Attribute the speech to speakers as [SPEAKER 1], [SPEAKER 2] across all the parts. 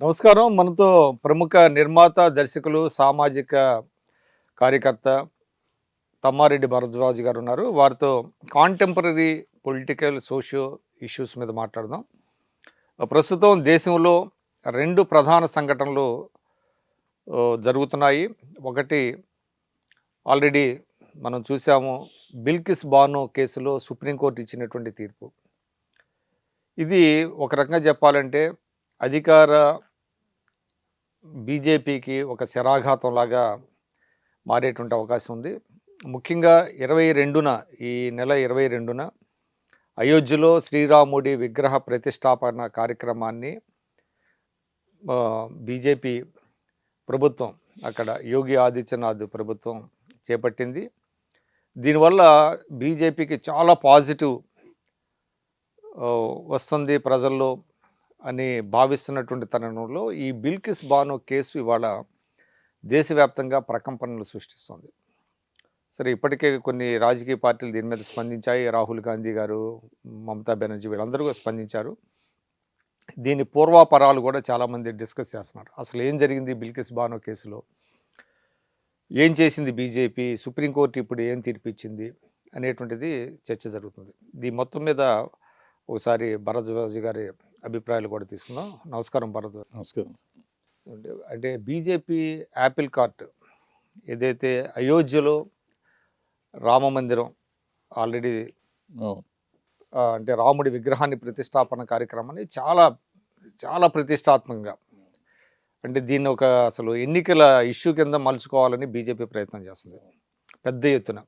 [SPEAKER 1] నమస్కారం. మనతో ప్రముఖ నిర్మాత దర్శకులు సామాజిక కార్యకర్త తమ్మారెడ్డి భరద్వాజ్ గారు ఉన్నారు వారితో కాంటెంపరీ పొలిటికల్ సోషియో ఇష్యూస్ మీద మాట్లాడదాం. ప్రస్తుతం దేశంలో రెండు ప్రధాన సంఘటనలు జరుగుతున్నాయి. ఒకటి ఆల్రెడీ మనం చూసాము బిల్కిస్ బాను కేసులో సుప్రీంకోర్టు ఇచ్చినటువంటి తీర్పు. ఇది ఒక రకంగా చెప్పాలంటే అధికార బీజేపీకి ఒక శరాఘాతంలాగా మారేటువంటి అవకాశం ఉంది. ముఖ్యంగా ఇరవై రెండున ఈ నెల ఇరవై రెండున అయోధ్యలో శ్రీరాముడి విగ్రహ ప్రతిష్టాపన కార్యక్రమాన్ని బీజేపీ ప్రభుత్వం అక్కడ యోగి ఆదిత్యనాథ్ ప్రభుత్వం చేపట్టింది. దీనివల్ల బీజేపీకి చాలా పాజిటివ్ వస్తుంది ప్రజల్లో అని భావిస్తున్నటువంటి తరుణంలో ఈ బిల్కిస్ బానో కేసు ఇవాళ దేశవ్యాప్తంగా ప్రకంపనలు సృష్టిస్తుంది. సరే ఇప్పటికే కొన్ని రాజకీయ పార్టీలు దీని మీద స్పందించాయి. రాహుల్ గాంధీ గారు మమతా బెనర్జీ వీళ్ళందరూ కూడా స్పందించారు. దీని పూర్వాపరాలు కూడా చాలామంది డిస్కస్ చేస్తున్నారు. అసలు ఏం జరిగింది బిల్కిస్ బానో కేసులో? ఏం చేసింది బీజేపీ? సుప్రీంకోర్టు ఇప్పుడు ఏం తీర్పిచ్చింది? అనేటువంటిది చర్చ జరుగుతుంది. దీని మొత్తం మీద ఒకసారి భరద్వాజ్ గారి అభిప్రాయాలు కూడా తీసుకుందాం. నమస్కారం భరద్వాజ్
[SPEAKER 2] నమస్కారం.
[SPEAKER 1] అంటే బీజేపీ యాపిల్ కార్ట్ ఏదైతే అయోధ్యలో రామ మందిరం ఆల్రెడీ అంటే రాముడి విగ్రహాన్ని ప్రతిష్టాపన కార్యక్రమాన్ని చాలా చాలా ప్రతిష్టాత్మకంగా అంటే దీన్ని ఒక అసలు ఎన్నికల ఇష్యూ కింద మలుచుకోవాలని బీజేపీ ప్రయత్నం చేస్తుంది. పెద్ద ఎత్తున.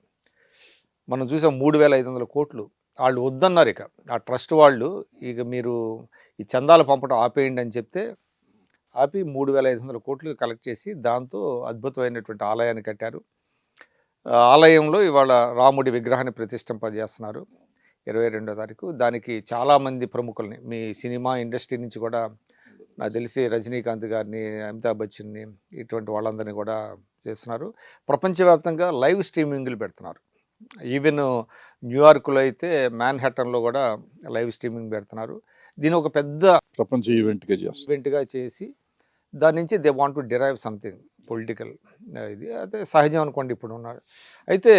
[SPEAKER 1] మనం చూసాం మూడు వేల ఐదు వందల కోట్లు వాళ్ళు వద్దన్నారు ఇక. ఆ ట్రస్ట్ వాళ్ళు ఇక మీరు ఈ చందాలు పంపడం ఆపేయండి అని చెప్తే ఆపి మూడు వేల ఐదు వందల కోట్లు కలెక్ట్ చేసి దాంతో అద్భుతమైనటువంటి ఆలయాన్ని కట్టారు. ఆలయంలో ఇవాళ రాముడి విగ్రహాన్ని ప్రతిష్ఠింపజేస్తున్నారు ఇరవై రెండో తారీఖు. దానికి చాలామంది ప్రముఖుల్ని మీ సినిమా ఇండస్ట్రీ నుంచి కూడా నాకు తెలిసి రజనీకాంత్ గారిని అమితాబ్ బచ్చన్ని ఇటువంటి వాళ్ళందరినీ కూడా చేస్తున్నారు. ప్రపంచవ్యాప్తంగా లైవ్ స్ట్రీమింగ్లు పెడుతున్నారు. ఈవెన్ న్యూయార్క్లో అయితే మ్యాన్హాటన్లో కూడా లైవ్ స్ట్రీమింగ్ పెడుతున్నారు. దీని ఒక పెద్ద
[SPEAKER 2] ప్రపంచ ఈవెంట్గా చేస్తాం
[SPEAKER 1] ఈవెంట్గా చేసి దాని నుంచి they want to derive something political ఇది అదే సహజం అనుకోండి ఇప్పుడు ఉన్నారు అయితే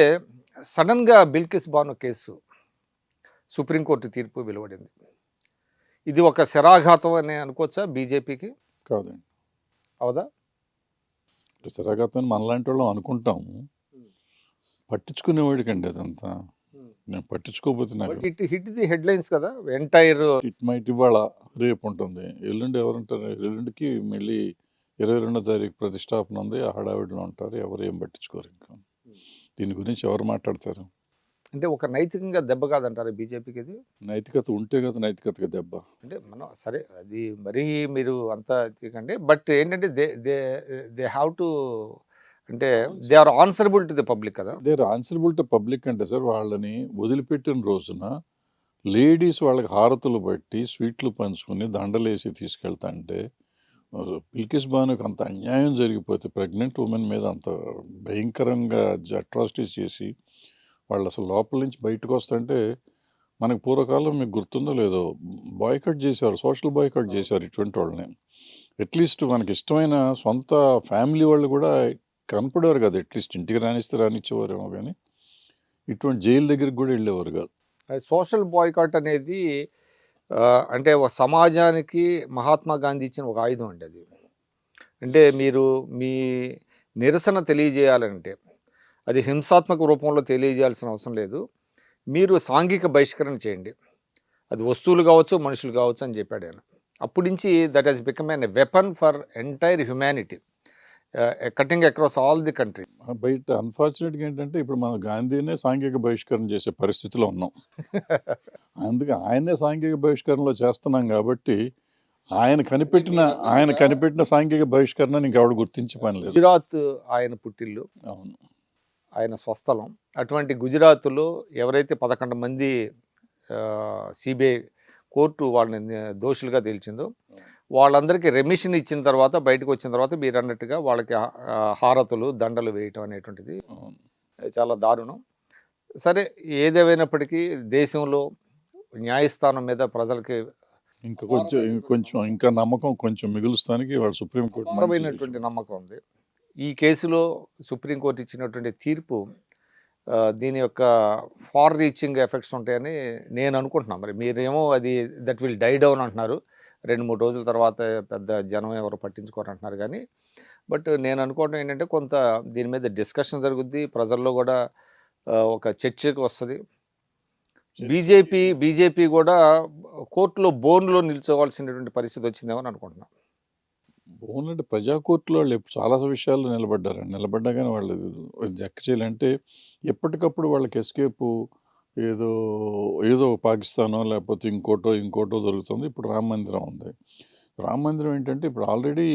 [SPEAKER 1] సడన్గా బిల్కిస్ బాను కేసు సుప్రీంకోర్టు తీర్పు వెలువడింది. ఇది ఒక శరాఘాతం అని అనుకోవచ్చా బీజేపీకి?
[SPEAKER 2] కాదండి.
[SPEAKER 1] అవదా?
[SPEAKER 2] చిరాగతం మనలాంటి వాళ్ళం అనుకుంటాము. పట్టించుకునేవాడికండి అదంతా. నేను పట్టించుకోకపోతే నాకు
[SPEAKER 1] ఇట్ హిట్ ది హెడ్లైన్స్ కదా ఎంటైర్
[SPEAKER 2] ఇట్ మైట్ ఇవాళ రేపు ఉంటుంది ఎల్లుండి ఎవరుంటారు? ఎల్లుండికి మళ్ళీ ఇరవై రెండో తారీఖు ప్రతిష్టాపన ఉంది. ఆ హడావిడిలో ఉంటారు. ఎవరు ఏం పట్టించుకోరు ఇంకా. దీని గురించి ఎవరు మాట్లాడతారు?
[SPEAKER 1] అంటే ఒక నైతికంగా దెబ్బ కాదంటారు బీజేపీకి ఇది
[SPEAKER 2] నైతికత ఉంటే కదా నైతికతగా దెబ్బ.
[SPEAKER 1] అంటే మనం సరే అది మరీ మీరు అంతా తీయకండి బట్ ఏంటంటే they they they have to అంటే they are answerable to the public కదా?
[SPEAKER 2] దేర్ ఆన్సరబుల్ టు పబ్లిక్ అంటే సార్ వాళ్ళని వదిలిపెట్టిన రోజున లేడీస్ వాళ్ళకి హారతులు బట్టి స్వీట్లు పంచుకుని దండలేసి తీసుకెళ్తా అంటే పిల్కిస్ బానుకి అంత అన్యాయం జరిగిపోతే ప్రెగ్నెంట్ ఉమెన్ మీద అంత భయంకరంగా అట్రాసిటీస్ చేసి వాళ్ళు అసలు లోపల నుంచి బయటకు వస్తుంటే మనకు పూర్వకాలం మీకు గుర్తుందో లేదో బాయ్కట్ చేశారు సోషల్ బాయ్కట్ చేశారు ఇటువంటి వాళ్ళని. అట్లీస్ట్ మనకి ఇష్టమైన సొంత ఫ్యామిలీ వాళ్ళు కూడా కనపడేవారు కాదు. అట్లీస్ట్ ఇంటికి రానిస్తే రానిచ్చేవారేమో కానీ ఇటువంటి జైలు దగ్గరికి కూడా వెళ్ళేవారు కాదు.
[SPEAKER 1] సోషల్ బాయ్కాట్ అనేది అంటే ఒక సమాజానికి మహాత్మా గాంధీ ఇచ్చిన ఒక ఆయుధం అండి అది. అంటే మీరు మీ నిరసన తెలియజేయాలంటే అది హింసాత్మక రూపంలో తెలియజేయాల్సిన అవసరం లేదు. మీరు సాంఘిక బహిష్కరణ చేయండి. అది వస్తువులు కావచ్చు మనుషులు కావచ్చు అని చెప్పాడు ఆయన. అప్పటి నుంచి that has become an weapon for entire humanity cutting across all the country
[SPEAKER 2] బయట అన్ఫార్చునేట్గా ఏంటంటే ఇప్పుడు మన గాంధీనే సాంఘిక బహిష్కరణ చేసే పరిస్థితిలో ఉన్నాం. అందుకే ఆయనే సాంఘిక బహిష్కరణలో చేస్తున్నాం కాబట్టి ఆయన కనిపెట్టిన ఆయన కనిపెట్టిన సాంఘిక బహిష్కరణ ఇంకెవడు గుర్తించే పని లేదు.
[SPEAKER 1] గుజరాత్ ఆయన పుట్టిల్లు.
[SPEAKER 2] అవును.
[SPEAKER 1] ఆయన స్వస్థలం. అటువంటి గుజరాత్లో ఎవరైతే పదకొండు మంది సిబిఐ కోర్టు వాళ్ళని దోషులుగా తేల్చిందో వాళ్ళందరికీ రెమిషన్ ఇచ్చిన తర్వాత బయటకు వచ్చిన తర్వాత మీరు అన్నట్టుగా వాళ్ళకి హారతులు దండలు వేయటం అనేటువంటిది చాలా దారుణం. సరే ఏదేమైనప్పటికీ దేశంలో న్యాయస్థానం మీద ప్రజలకి
[SPEAKER 2] ఇంకా కొంచెం కొంచెం ఇంకా నమ్మకం కొంచెం మిగులుస్తానికి వాళ్ళు సుప్రీంకోర్టు
[SPEAKER 1] నమ్మకం ఉంది. ఈ కేసులో సుప్రీంకోర్టు ఇచ్చినటువంటి తీర్పు దీని యొక్క ఫార్ రీచింగ్ ఎఫెక్ట్స్ ఉంటాయని నేను అనుకుంటున్నాను. మరి మీరేమో అది దట్ విల్ డై డౌన్ అంటున్నారు. రెండు మూడు రోజుల తర్వాత పెద్ద జనం ఎవరు పట్టించుకోరు అంటున్నారు కానీ బట్ నేను అనుకోవడం ఏంటంటే కొంత దీని మీద డిస్కషన్ జరుగుద్ది. ప్రజల్లో కూడా ఒక చర్చకు వస్తుంది. బీజేపీ బీజేపీ కూడా కోర్టులో బోన్లో నిల్చోవాల్సినటువంటి పరిస్థితి వచ్చిందేమో అని అనుకుంటున్నాను
[SPEAKER 2] ఓన్లంటే ప్రజా కోర్టులో చాలా విషయాల్లో నిలబడ్డారు నిలబడ్డా కానీ వాళ్ళు జక్క చేయాలంటే ఎప్పటికప్పుడు వాళ్ళకి ఎస్కేప్ ఏదో ఏదో పాకిస్తానో లేకపోతే ఇంకోటో ఇంకోటో జరుగుతుంది. ఇప్పుడు రామ మందిరం ఉంది. రామ మందిరం ఏంటంటే ఇప్పుడు ఆల్రెడీ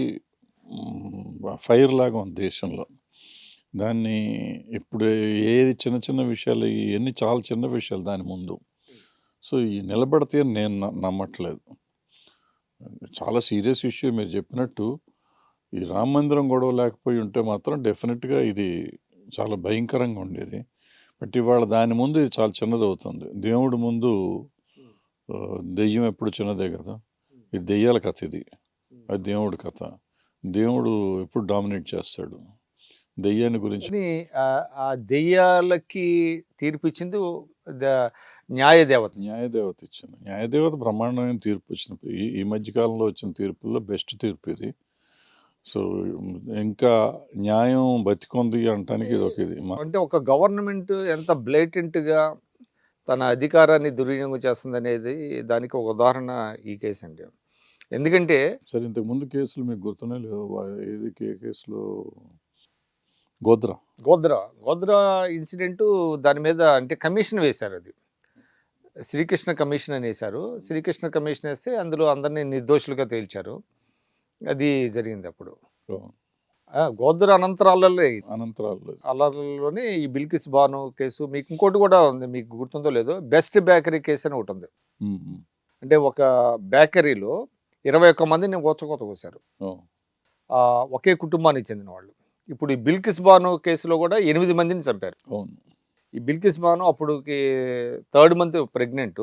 [SPEAKER 2] ఫైర్ లాగా ఉంది దేశంలో. దాన్ని ఇప్పుడు ఏది చిన్న చిన్న విషయాలు ఇవన్నీ చాలా చిన్న విషయాలు దాని ముందు. సో ఈ నిలబడితే అని నేను నమ్మట్లేదు. చాలా సీరియస్ ఇష్యూ మీరు చెప్పినట్టు ఈ రామ మందిరం గొడవ లేకపోయి ఉంటే మాత్రం డెఫినెట్గా ఇది చాలా భయంకరంగా ఉండేది. బట్ ఇవాళ దాని ముందు ఇది చాలా చిన్నది అవుతుంది దేవుడి ముందు దెయ్యం ఎప్పుడు చిన్నదే కదా? ఇది దెయ్యాల కథ ఇది. అది దేవుడి కథ. దేవుడు ఎప్పుడు డామినేట్ చేస్తాడు? దెయ్యాన్ని గురించి
[SPEAKER 1] ఆ- దెయ్యాలకి తీర్పు ఇచ్చింది ద- న్యాయదేవత.
[SPEAKER 2] న్యాయదేవత ఇచ్చింది. న్యాయదేవత బ్రహ్మాండమైన తీర్పు వచ్చిన ఈ ఈ మధ్యకాలంలో వచ్చిన తీర్పుల్లో బెస్ట్ తీర్పు ఇది. సో ఇంకా న్యాయం బతికొంది అంటానికి ఇది ఒక ఇది.
[SPEAKER 1] అంటే ఒక గవర్నమెంట్ ఎంత blatant గా తన అధికారాన్ని దుర్వినియోగం చేస్తుంది అనేది దానికి ఒక ఉదాహరణ ఈ కేసు అండి ఎందుకంటే
[SPEAKER 2] సరే ఇంతకు ముందు కేసులు మీకు గుర్తునే లేవు? ఏది కే కేసులో? గోద్రా.
[SPEAKER 1] గోద్రా. గోద్రా ఇన్సిడెంట్ దాని మీద అంటే కమిషన్ వేశారు అది. శ్రీకృష్ణ కమిషన్ అని వేశారు శ్రీకృష్ణ కమిషన్ వేస్తే అందులో అందరినీ నిర్దోషులుగా తేల్చారు. అది జరిగింది అప్పుడు. గోద్రా అనంతరాలలో.
[SPEAKER 2] అనంతరాలు
[SPEAKER 1] అల్లర్లోనే ఈ బిల్కిస్ బాను కేసు మీకు ఇంకోటి కూడా ఉంది మీకు గుర్తుందో లేదో బెస్ట్ బేకరీ కేసు అని ఒకటి ఉంది. అంటే ఒక బేకరీలో ఇరవై ఒక్క మందిని ఓచకోత కోసారు. ఒకే కుటుంబానికి చెందిన వాళ్ళు. ఇప్పుడు ఈ బిల్కిస్ బాను కేసులో కూడా ఎనిమిది మందిని చంపారు.
[SPEAKER 2] అవును.
[SPEAKER 1] ఈ బిల్కిస్ బాను అప్పుడుకి థర్డ్ మంత్ ప్రెగ్నెంట్.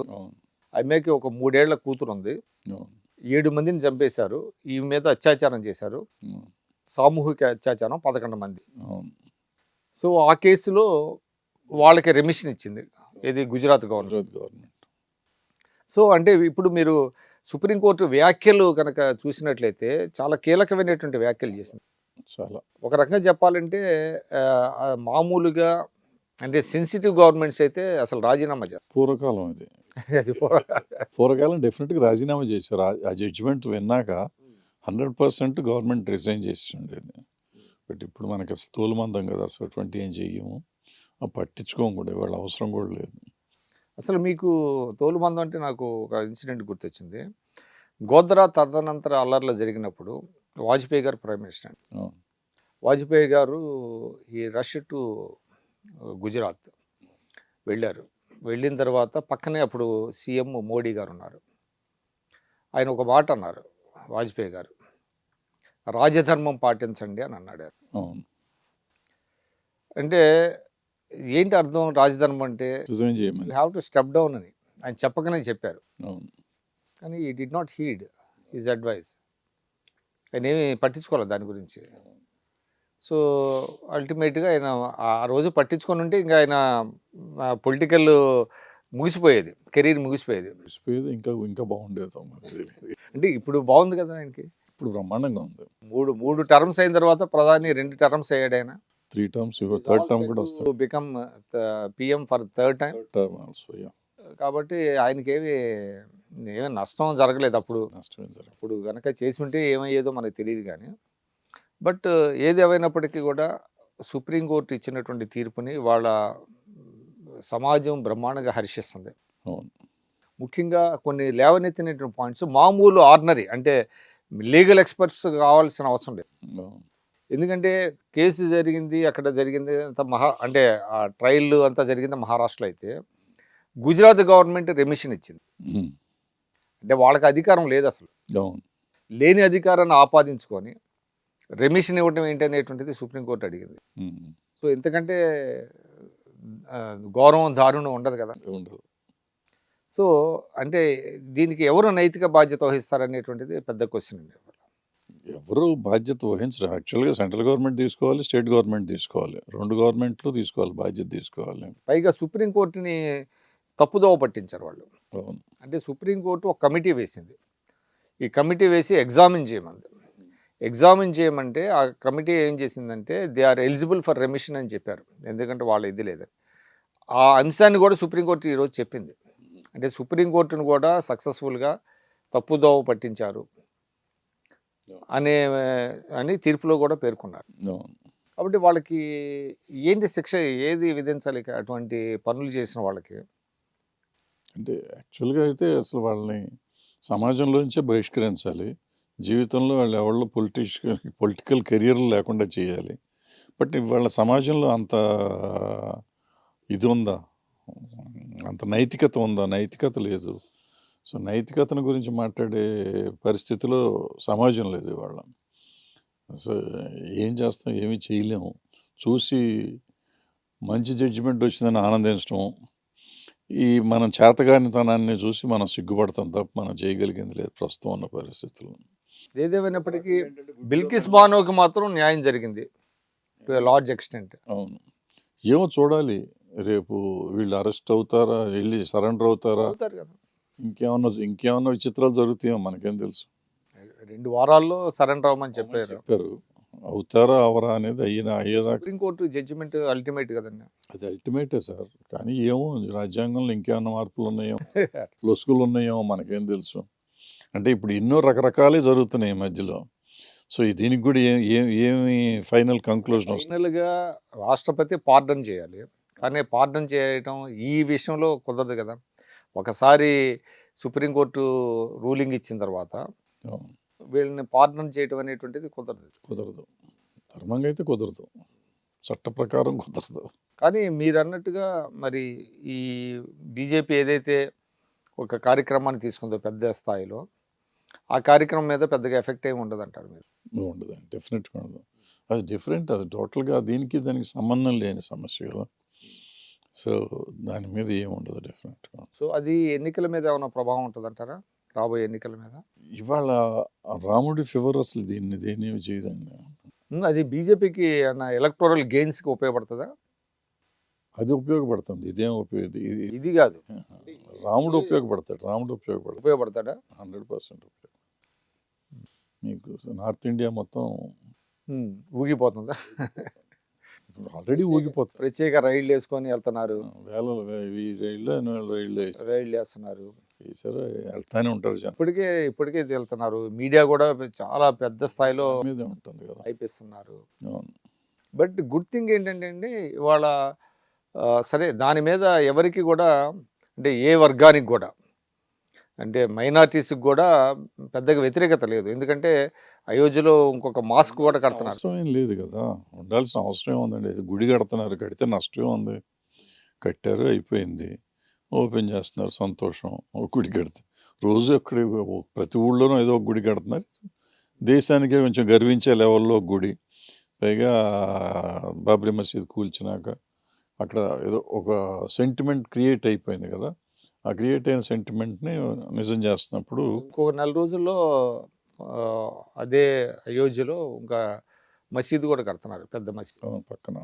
[SPEAKER 1] ఆమెకి ఒక మూడేళ్ళ కూతురు ఉంది ఏడు మందిని చంపేశారు. ఈ మీద అత్యాచారం చేశారు. సామూహిక అత్యాచారం పదకొండు మంది. సో ఆ కేసులో వాళ్ళకి రెమిషన్ ఇచ్చింది. ఇది గుజరాత్ గవర్నమెంట్.
[SPEAKER 2] గవర్నమెంట్.
[SPEAKER 1] సో అంటే ఇప్పుడు మీరు సుప్రీంకోర్టు వ్యాఖ్యలు కనుక చూసినట్లయితే చాలా కీలకమైనటువంటి వ్యాఖ్యలు చేసింది.
[SPEAKER 2] చాలా.
[SPEAKER 1] ఒక రకంగా చెప్పాలంటే మామూలుగా అంటే సెన్సిటివ్ గవర్నమెంట్స్ అయితే అసలు రాజీనామా చేస్తారు.
[SPEAKER 2] పూర్వకాలం అది. పూర్వకాలం డెఫినెట్గా రాజీనామా చేశారు. ఆ- జడ్జిమెంట్ విన్నాక హండ్రెడ్ పర్సెంట్ గవర్నమెంట్ రిజైన్ చేసి ఉండేది బట్ ఇప్పుడు మనకి అసలు తోలుమందం కదా అసలు అటువంటి ఏం చెయ్యము? పట్టించుకోము కూడా వాళ్ళ అవసరం కూడా లేదు.
[SPEAKER 1] అసలు మీకు తోలుమందం అంటే నాకు ఒక ఇన్సిడెంట్ గుర్తొచ్చింది. గోద్రా తదనంతర అల్లర్లు జరిగినప్పుడు వాజ్పేయి గారు ప్రైమ్ మినిస్టర్. వాజ్పేయి గారు ఈ రష్ టు గుజరాత్ వెళ్ళారు. వెళ్ళిన తర్వాత పక్కనే అప్పుడు సీఎం మోడీ గారు ఉన్నారు ఆయన ఒక మాట అన్నారు వాజ్పేయి గారు. రాజధర్మం పాటించండి అని అన్నాడు అంటే ఏంటి అర్థం రాజధర్మం అంటే? హ్యావ్ టు స్టెప్ డౌన్ అని. ఆయన చెప్పకనే చెప్పారు. కానీ ఈ did not heed his advice ఆయన ఏమి పట్టించుకోలేదు దాని గురించి. సో అల్టిమేట్గా ఆయన ఆ రోజు పట్టించుకొని ఉంటే ఇంకా ఆయన పొలిటికల్ ముగిసిపోయేది కెరీర్ ముగిసిపోయేది.
[SPEAKER 2] మర్చిపోయేది ఇంకా ఇంకా బాగుండేది.
[SPEAKER 1] అంటే ఇప్పుడు బాగుంది కదా ఆయనకి?
[SPEAKER 2] ఇప్పుడు బ్రహ్మాండంగా ఉంది.
[SPEAKER 1] మూడు మూడు టర్మ్స్ అయిన తర్వాత ప్రధాని రెండు టర్మ్స్ అయ్యాడు ఆయన.
[SPEAKER 2] త్రీ టర్మ్స్ థర్డ్ టర్మ్ కూడా వస్తుంది
[SPEAKER 1] become PM for third time
[SPEAKER 2] term also
[SPEAKER 1] కాబట్టి ఆయనకి ఏమి ఏమీ నష్టం జరగలేదు అప్పుడు.
[SPEAKER 2] నష్టం జరగదు
[SPEAKER 1] ఇప్పుడు కనుక చేసి ఉంటే ఏమయ్యేదో మనకు తెలియదు కానీ. బట్ ఏది ఏమైనప్పటికీ కూడా సుప్రీంకోర్టు ఇచ్చినటువంటి తీర్పుని వాళ్ళ సమాజం బ్రహ్మాండంగా హర్షిస్తుంది. ముఖ్యంగా కొన్ని లేవనెత్తినటువంటి పాయింట్స్ మామూలు ఆర్డినరీ అంటే లీగల్ ఎక్స్పర్ట్స్ కావాల్సిన అవసరం లేదు. ఎందుకంటే కేసు జరిగింది అక్కడ జరిగింది అంత మహా అంటే ఆ ట్రయల్ అంతా జరిగింది మహారాష్ట్రలో అయితే గుజరాత్ గవర్నమెంట్ రెమిషన్ ఇచ్చింది. అంటే వాళ్ళకి అధికారం లేదు అసలు. లేని అధికారాన్ని ఆపాదించుకొని రెమిషన్ ఇవ్వటం ఏంటనేటువంటిది సుప్రీంకోర్టు అడిగింది. సో ఎందుకంటే గౌరవం దారుణం ఉండదు కదా.
[SPEAKER 2] ఉండదు.
[SPEAKER 1] సో అంటే దీనికి ఎవరు నైతిక బాధ్యత వహిస్తారనేటువంటిది పెద్ద క్వశ్చన్ అండి.
[SPEAKER 2] ఎవరు బాధ్యత వహించరు. యాక్చువల్గా సెంట్రల్ గవర్నమెంట్ తీసుకోవాలి స్టేట్ గవర్నమెంట్ తీసుకోవాలి. రెండు గవర్నమెంట్లు తీసుకోవాలి బాధ్యత తీసుకోవాలి.
[SPEAKER 1] పైగా సుప్రీంకోర్టుని తప్పుదోవ పట్టించారు వాళ్ళు.
[SPEAKER 2] అవును.
[SPEAKER 1] అంటే సుప్రీంకోర్టు ఒక కమిటీ వేసింది. ఈ కమిటీ వేసి ఎగ్జామిన్ చేయమంది. ఎగ్జామిన్ చేయమంటే ఆ కమిటీ ఏం చేసిందంటే they are eligible for remission అని చెప్పారు. ఎందుకంటే వాళ్ళ ఇది లేదు. ఆ అంశాన్ని కూడా సుప్రీంకోర్టు ఈరోజు చెప్పింది. అంటే సుప్రీంకోర్టును కూడా సక్సెస్ఫుల్గా తప్పుదోవ పట్టించారు అనే అని తీర్పులో కూడా పేర్కొన్నారు. కాబట్టి వాళ్ళకి ఏంటి శిక్ష ఏది విధించాలి అటువంటి పనులు చేసిన వాళ్ళకి?
[SPEAKER 2] అంటే యాక్చువల్గా అయితే అసలు వాళ్ళని సమాజంలోంచే బహిష్కరించాలి. జీవితంలో వాళ్ళు ఎవరిలో పొలిటిష్ పొలిటికల్ కెరియర్ లేకుండా చేయాలి. బట్ వాళ్ళ సమాజంలో అంత ఇది ఉందా అంత నైతికత ఉందా? నైతికత లేదు. సో నైతికతను గురించి మాట్లాడే పరిస్థితిలో సమాజం లేదు ఇవాళ. సో ఏం చేస్తాం? ఏమీ చేయలేము. చూసి మంచి జడ్జిమెంట్ వచ్చిందని ఆనందించడం ఈ మనం చేతగానితనాన్ని చూసి మనం సిగ్గుపడతాం తప్ప మనం చేయగలిగింది లేదు ప్రస్తుతం ఉన్న పరిస్థితుల్లో.
[SPEAKER 1] ఏదేమైనప్పటికీ బిల్కిస్ బానోకి మాత్రం న్యాయం జరిగింది టు లార్జ్ ఎక్స్టెంట్
[SPEAKER 2] అవును. ఏమో చూడాలి. రేపు వీళ్ళు అరెస్ట్ అవుతారా? వెళ్ళి సరెండర్ అవుతారా?
[SPEAKER 1] అవుతారు కదా.
[SPEAKER 2] ఇంకేమన్నా ఇంకేమన్నా విచిత్రాలు జరుగుతాయో మనకేం తెలుసు.
[SPEAKER 1] రెండు వారాల్లో సరెండర్ అవ్వమని చెప్పారు.
[SPEAKER 2] చెప్పారు. అవుతారా అవరా అనేది అయ్యినా అయ్యేదాకా
[SPEAKER 1] సుప్రీంకోర్టు జడ్జిమెంట్ అల్టిమేట్ కదండి.
[SPEAKER 2] అది అల్టిమేటే సార్. కానీ ఏమో రాజ్యాంగంలో ఇంకేమన్నా మార్పులు ఉన్నాయో లొసుగులు ఉన్నాయో మనకేం తెలుసు. అంటే ఇప్పుడు ఎన్నో రకరకాలే జరుగుతున్నాయి ఈ మధ్యలో. సో దీనికి కూడా ఏ ఏమి ఫైనల్ కంక్లూజన్
[SPEAKER 1] ఫైనల్గా రాష్ట్రపతి పార్డన్ చేయాలి. కానీ పార్డన్ చేయటం ఈ విషయంలో కుదరదు కదా. ఒకసారి సుప్రీంకోర్టు రూలింగ్ ఇచ్చిన తర్వాత వీళ్ళని పార్డన్ చేయటం అనేటువంటిది కుదరదు.
[SPEAKER 2] కుదరదు. ధర్మంగా అయితే కుదరదు. చట్ట ప్రకారం కుదరదు.
[SPEAKER 1] కానీ మీరు అన్నట్టుగా మరి ఈ బీజేపీ ఏదైతే ఒక కార్యక్రమాన్ని తీసుకుందో పెద్ద స్థాయిలో ఆ కార్యక్రమం మీద పెద్దగా ఎఫెక్ట్ ఏమి ఉండదు అంటారు మీరు?
[SPEAKER 2] ఉండదు డెఫినెట్గా ఉండదు. అది డిఫరెంట్ అది టోటల్గా దీనికి దానికి సంబంధం లేని సమస్య కదా. సో దాని మీద ఏమి ఉండదు డెఫినెట్గా.
[SPEAKER 1] సో అది ఎన్నికల మీద ఏమైనా ప్రభావం ఉంటుంది అంటారా రాబోయే ఎన్నికల మీద?
[SPEAKER 2] ఇవాళ రాముడి ఫీవర్ అసలు దీన్ని దేన్ని చేయదండి.
[SPEAKER 1] అది బీజేపీకి అన్న ఎలక్టోరల్ గెయిన్స్కి ఉపయోగపడుతుందా?
[SPEAKER 2] అది ఉపయోగపడుతుంది. ఇదేం ఉపయోగ ఇది
[SPEAKER 1] కాదు.
[SPEAKER 2] రాముడు ఉపయోగపడతాడు. రాముడు ఉపయోగపడతాడు.
[SPEAKER 1] ఉపయోగపడతాడా?
[SPEAKER 2] హండ్రెడ్ పర్సెంట్ ఉపయోగం మీకు నార్త్ ఇండియా మొత్తం
[SPEAKER 1] ఊగిపోతుందా?
[SPEAKER 2] ఆల్రెడీ ఊగిపోతుంది
[SPEAKER 1] ప్రత్యేక రైళ్ళు వేసుకొని వెళ్తున్నారు.
[SPEAKER 2] వేల ఈ రైళ్ళు రైళ్ళు
[SPEAKER 1] రైళ్ళు వేస్తున్నారు.
[SPEAKER 2] వేసారు వెళ్తానే ఉంటారు
[SPEAKER 1] ఇప్పటికే ఇప్పటికే వెళ్తున్నారు. మీడియా కూడా చాలా పెద్ద స్థాయిలో
[SPEAKER 2] మీదే ఉంటుంది కదా.
[SPEAKER 1] అయిపిస్తున్నారు. బట్ గుడ్ థింగ్ ఏంటంటే అండి ఇవాళ సరే దాని మీద ఎవరికి కూడా అంటే ఏ వర్గానికి కూడా అంటే మైనార్టీస్కి కూడా పెద్దగా వ్యతిరేకత లేదు. ఎందుకంటే అయోధ్యలో ఇంకొక మాస్క్ కూడా కడుతున్నారు.
[SPEAKER 2] అవసరం ఏం లేదు కదా. ఉండాల్సిన అవసరం ఉందండి గుడి కడుతున్నారు కడితే నష్టం ఉంది. కట్టారు అయిపోయింది. ఓపెన్ చేస్తున్నారు సంతోషం. ఒక గుడి కడితే రోజు అక్కడ ప్రతి ఊళ్ళోనూ ఏదో ఒక గుడి కడుతున్నారు. దేశానికే కొంచెం గర్వించే లెవెల్లో గుడి. పైగా బాబ్రీ మసీద్ కూల్చినాక అక్కడ ఏదో ఒక సెంటిమెంట్ క్రియేట్ అయిపోయింది కదా. ఆ క్రియేట్ అయిన సెంటిమెంట్ని నిజం చేస్తున్నప్పుడు
[SPEAKER 1] ఇంకొక నెల రోజుల్లో అదే అయోధ్యలో ఇంకా మసీదు కూడా కడుతున్నారు పెద్ద మసీదు.
[SPEAKER 2] పక్కన.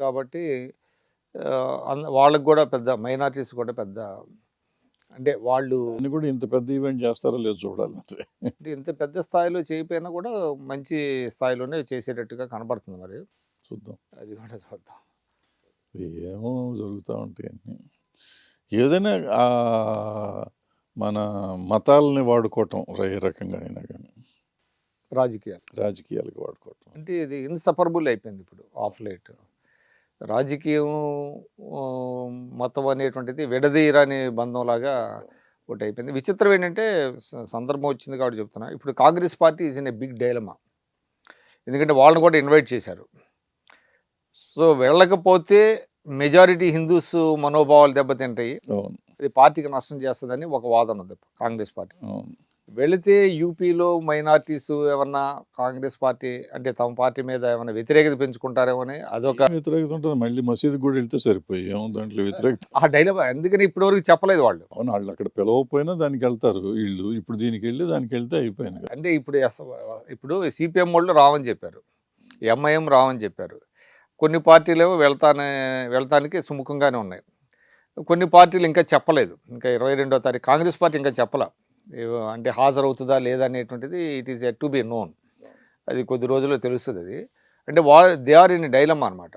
[SPEAKER 1] కాబట్టి వాళ్ళకి కూడా పెద్ద మైనార్టీస్ కూడా పెద్ద అంటే వాళ్ళు
[SPEAKER 2] అన్ని కూడా ఇంత పెద్ద ఈవెంట్ చేస్తారో లేదో చూడాలి.
[SPEAKER 1] అంటే ఇంత పెద్ద స్థాయిలో చేయకపోయినా కూడా మంచి స్థాయిలోనే చేసేటట్టుగా కనబడుతుంది మరి.
[SPEAKER 2] చూద్దాం.
[SPEAKER 1] అది కూడా చూద్దాం.
[SPEAKER 2] ఏమో జరుగుతూ ఉంటాయి అన్నీ. ఏదైనా ఆ, మన మతాలని వాడుకోవటం ఏ రకంగా అయినా కానీ
[SPEAKER 1] రాజకీయాలు.
[SPEAKER 2] రాజకీయాలకు వాడుకోవటం.
[SPEAKER 1] అంటే ఇది ఇన్సపరబుల్ అయిపోయింది ఇప్పుడు ఆఫ్ లైట్. రాజకీయం మతం అనేటువంటిది విడదీయరాని బంధంలాగా ఒకటి అయిపోయింది. విచిత్రం ఏంటంటే సందర్భం వచ్చింది కాబట్టి చెప్తున్నా. ఇప్పుడు Congress party is in a big dilemma ఎందుకంటే వాళ్ళని కూడా ఇన్వైట్ చేశారు. సో వెళ్ళకపోతే మెజారిటీ హిందూస్ మనోభావాలు దెబ్బతింటాయి. ఇది పార్టీకి నష్టం చేస్తుందని ఒక వాదన ఉంది కాంగ్రెస్ పార్టీ. వెళితే యూపీలో మైనార్టీస్ ఏమన్నా కాంగ్రెస్ పార్టీ అంటే తమ పార్టీ మీద ఏమైనా వ్యతిరేకత పెంచుకుంటారేమో అని అదొక
[SPEAKER 2] వ్యతిరేకత ఉంటుంది? మళ్ళీ మసీదు కూడా వెళ్తే సరిపోయి దాంట్లో వ్యతిరేకత?
[SPEAKER 1] ఆ డైలమా ఎందుకని ఇప్పటివరకు చెప్పలేదు వాళ్ళు.
[SPEAKER 2] అవును వాళ్ళు అక్కడ పిలవకపోయినా దానికి వెళ్తారు వీళ్ళు. ఇప్పుడు దీనికి వెళ్ళి దానికి వెళ్తే అయిపోయింది.
[SPEAKER 1] అంటే ఇప్పుడు ఇప్పుడు సిపిఎం వాళ్ళు రావని చెప్పారు. ఎంఐఎం రావని చెప్పారు. కొన్ని పార్టీలు వెళ్తానే వెళ్తానికి సుముఖంగానే ఉన్నాయి. కొన్ని పార్టీలు ఇంకా చెప్పలేదు. ఇంకా ఇరవై రెండో తారీఖు కాంగ్రెస్ పార్టీ ఇంకా చెప్పలే. అంటే హాజరవుతుందా లేదా అనేటువంటిది it is yet to be known అది కొద్ది రోజుల్లో తెలుస్తుంది అది. అంటే వా దే ఆర్ ఇన్ డైలమ్ అనమాట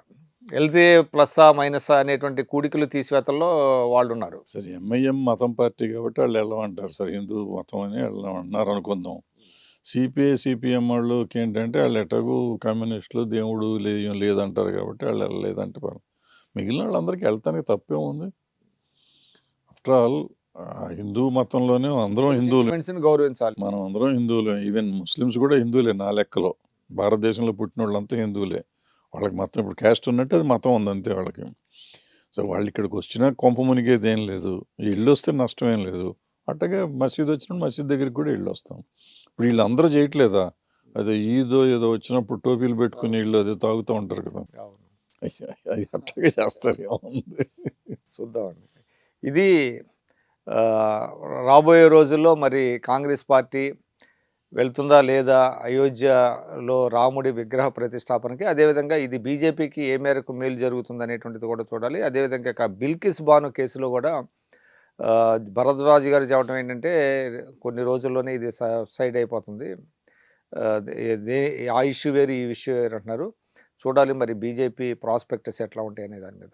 [SPEAKER 1] వెళ్తే ప్లస్సా మైనసా అనేటువంటి కూడికలు తీసివేతల్లో వాళ్ళు ఉన్నారు
[SPEAKER 2] సరే ఎంఐఎం మతం పార్టీ కాబట్టి వాళ్ళు వెళ్ళమంటారు. సార్ హిందూ మతం అని వెళ్ళమంటున్నారు అనుకుందాం. సిపిఐ సిపిఎం వాళ్ళకి ఏంటంటే వాళ్ళు ఎటగు కమ్యూనిస్టులు దేవుడు లేదు లేదంటారు కాబట్టి వాళ్ళు వెళ్ళలేదంటే పర్వాలేదు. మిగిలిన వాళ్ళందరికీ వెళ్తానికి తప్పే ఉంది? ఆఫ్టర్ ఆల్ హిందూ మతంలోనే అందరం హిందువులు.
[SPEAKER 1] గౌరవించాలి.
[SPEAKER 2] మనం అందరం హిందువులే. ఈవెన్ ముస్లిమ్స్ కూడా హిందువులే నా లెక్కలో. భారతదేశంలో పుట్టిన వాళ్ళంతా హిందువులే. వాళ్ళకి మతం ఇప్పుడు క్యాస్ట్ ఉన్నట్టు అది మతం ఉంది అంతే వాళ్ళకి. సో వాళ్ళు ఇక్కడికి వచ్చినా కొంప మునిగేది ఏం లేదు. ఇల్లు వస్తే నష్టం ఏం లేదు. అట్టగా మసీద్ వచ్చిన మసీద్ దగ్గరికి కూడా ఇల్లు వస్తాం. ఇప్పుడు వీళ్ళందరూ చేయట్లేదా? అదే ఈదో ఏదో వచ్చినప్పుడు టోపీలు పెట్టుకుని ఇల్లు అదే తాగుతూ ఉంటారు కదా. అది అట్టగా చేస్తారు ఏముంది
[SPEAKER 1] చూద్దామండి. ఇది రాబోయే రోజుల్లో మరి కాంగ్రెస్ పార్టీ వెళ్తుందా లేదా అయోధ్యలో రాముడి విగ్రహ ప్రతిష్టాపనకి? అదేవిధంగా ఇది బీజేపీకి ఏ మేరకు మేలు జరుగుతుంది అనేటువంటిది కూడా చూడాలి. అదేవిధంగా బిల్కిస్ బాను కేసులో కూడా భరద్వాజ్ గారు చెప్పడం ఏంటంటే కొన్ని రోజుల్లోనే ఇది సైడ్ అయిపోతుంది. ఆ, ఆ ఇష్యూ వేరు ఈ ఇష్యూ వేరు అంటున్నారు. చూడాలి మరి బీజేపీ ప్రాస్పెక్టస్ ఎట్లా ఉంటాయి అనే దాని మీద.